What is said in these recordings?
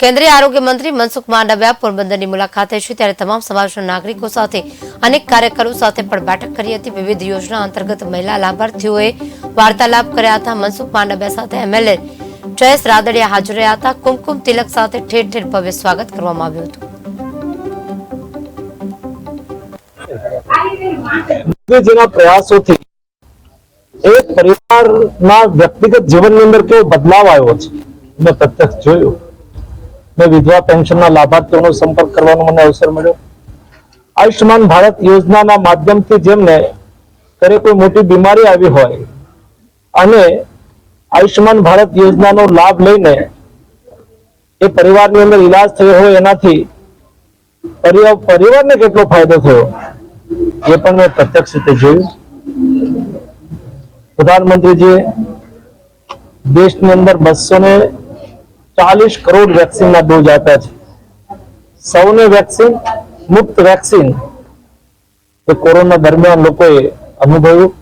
કેન્દ્રીય આરોગ્ય મંત્રી મનસુખ માંડવિયા પોરબંદરની મુલાકાતે છે ત્યારે તમામ સમાજના નાગરિકો સાથે અનેક કાર્યકરો સાથે પણ બેઠક કરી હતી. વિવિધ યોજના અંતર્ગત મહિલા લાભાર્થીઓએ વાર્તાલાપ કર્યા હતા. મનસુખ માંડવિયા સાથે એમએલએ જયેશ રાદડિયા હાજર રહ્યા હતા. કુમકુમ તિલક સાથે ઠેર ઠેર ભવ્ય સ્વાગત કરવામાં આવ્યું હતું. મોદીજીના પ્રયાસોથી એક પરિવારના વ્યક્તિગત જીવનની અંદર કેવો બદલાવ આવ્યો છે? મેં પ્રત્યક્ષ જોયું. મેં વિધવા પેન્શનના લાભાર્થીઓનો સંપર્ક કરવાનો મને અવસર મળ્યો. આયુષ્યમાન ભારત યોજનાના માધ્યમથી જેમને ઘરે કોઈ મોટી બીમારી આવી હોય અને આયુષ્યમાન ભારત યોજનાનો લાભ લઈને એ પરિવારની અંદર ઈલાજ થયો હોય એનાથી પરિવાર, પરિવારને કેટલો ફાયદો થયો? એ પણ મેં પ્રત્યક્ષ રીતે જોયું. પ્રધાનમંત્રીજીએ દેશની અંદર બસો ને ચાલીસ કરોડ વેક્સિનના ડોઝ આપ્યા છે સૌને વેક્સિન મુક્ત વેક્સિન એ કોરોના દરમિયાન લોકોએ અનુભવ્યું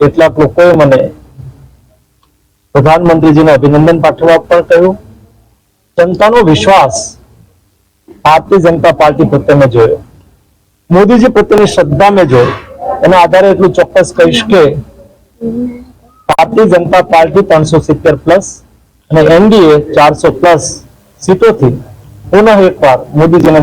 કેટલાક લોકોએ મને પ્રધાનમંત્રીજીને અભિનંદન પાઠવવા પણ કહ્યું જનતાનો વિશ્વાસ ભારતીય જનતા પાર્ટી પ્રત્યે મેં જોયો મોદીજી પ્રત્યેની શ્રદ્ધા મેં જોઈ એના આધારે એટલું ચોક્કસ કહીશ કે ભારતીય જનતા પાર્ટી ત્રણસો સિત્તેર પ્લસ અને એનડીએ ચારસો પ્લસ સીટોથી પુનઃ એકવાર મોદીજીને